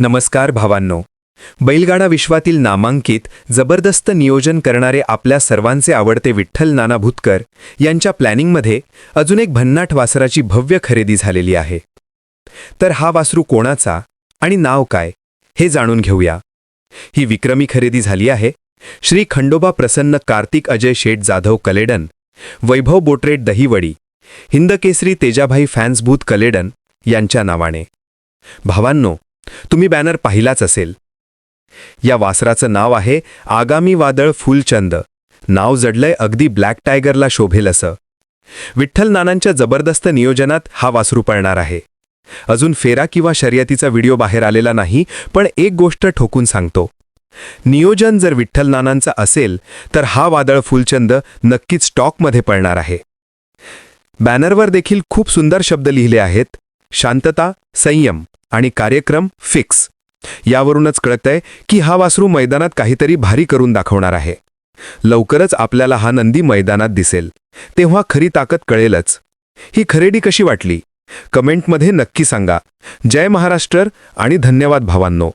नमस्कार भावांनो. बैलगाडा विश्वातील नामांकित जबरदस्त नियोजन करणारे आपल्या सर्वांचे आवडते विठ्ठल नाना भुतकर यांच्या प्लॅनिंगमध्ये अजून एक भन्नाट वासराची भव्य खरेदी झालेली आहे. तर हा वासरू कोणाचा आणि नाव काय हे जाणून घेऊया. ही विक्रमी खरेदी झाली आहे. श्री खंडोबा प्रसन्न कार्तिक अजय शेठ जाधव कलेडन वैभव बोटरेट दहिवडी हिंदकेसरी तेजाभाई फॅन्सभूत कलेडन यांच्या नावाने. भावांनो तुम्ही बॅनर पाहिलाच असेल. या वासराचं नाव आहे आगामी वादळ फुलचंद. नाव जडलंय अगदी ब्लॅक टायगरला शोभेल असं विठ्ठल नानांच्या जबरदस्त नियोजनात हा वासरू पळणार आहे. अजून फेरा किंवा शर्यतीचा व्हिडिओ बाहेर आलेला नाही पण एक गोष्ट ठोकून सांगतो. नियोजन जर विठ्ठल नानांचा असेल तर हा वादळ फुलचंद नक्कीच स्टॉकमध्ये पळणार आहे. बॅनरवर देखील खूप सुंदर शब्द लिहिले आहेत. शांतता संयम. आणि कार्यक्रम फिक्स. यावरूनच कळतंय की हा वासरू मैदानात काहीतरी भारी करून दाखवणार आहे. लवकरच आपल्याला हा नंदी मैदानात दिसेल. तेव्हा खरी ताकद कळेलच. ही खरेदी कशी वाटली? कमेंटमध्ये नक्की सांगा. जय महाराष्ट्र आणि धन्यवाद भावांनो.